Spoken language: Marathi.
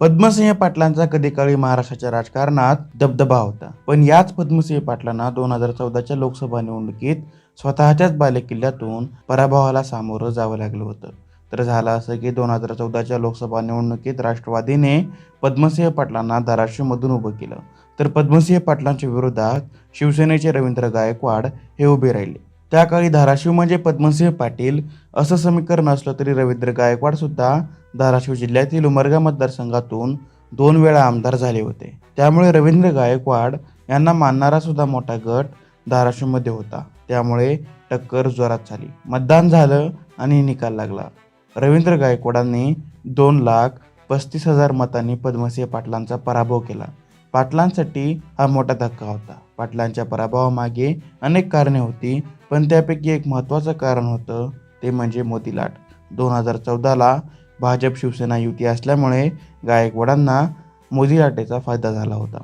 पद्मसिंह पाटलांचा कधी काळी महाराष्ट्राच्या राजकारणात दबदबा होता. पण याच पद्मसिंह पाटलांना दोन हजार चौदाच्या लोकसभा निवडणुकीत स्वतःच्याच बालेकिल्ल्यातून पराभवाला सामोरं जावं लागलं होतं. तर झालं असं की दोन हजार चौदाच्या लोकसभा निवडणुकीत राष्ट्रवादीने पद्मसिंह पाटलांना धाराशिवमधून उभं केलं. तर पद्मसिंह पाटलांच्या विरोधात शिवसेनेचे रवींद्र गायकवाड हे उभे राहिले. त्या काळी धाराशिव म्हणजे पद्मसिंह पाटील असं समीकरण असलं तरी रवींद्र गायकवाड सुद्धा धाराशिव जिल्ह्यातील उमरगा मतदारसंघातून दोन वेळा आमदार झाले होते. त्यामुळे रवींद्र गायकवाड यांना मानणारा सुद्धा मोठा गट धाराशिवमध्ये होता. त्यामुळे टक्कर जोरात झाली. मतदान झालं आणि निकाल लागला. रवींद्र गायकवाडांनी दोन लाख पस्तीस हजार मतांनी पद्मसिंह पाटलांचा पराभव केला. पाटलांसाठी हा मोठा धक्का होता. पाटलांच्या पराभवामागे अनेक कारणे होती पण त्यापैकी एक महत्त्वाचं कारण होतं ते म्हणजे मोदी लाट. दोन हजार चौदाला भाजप शिवसेना युती असल्यामुळे गायकवाडांना मोदी लाटेचा फायदा झाला होता.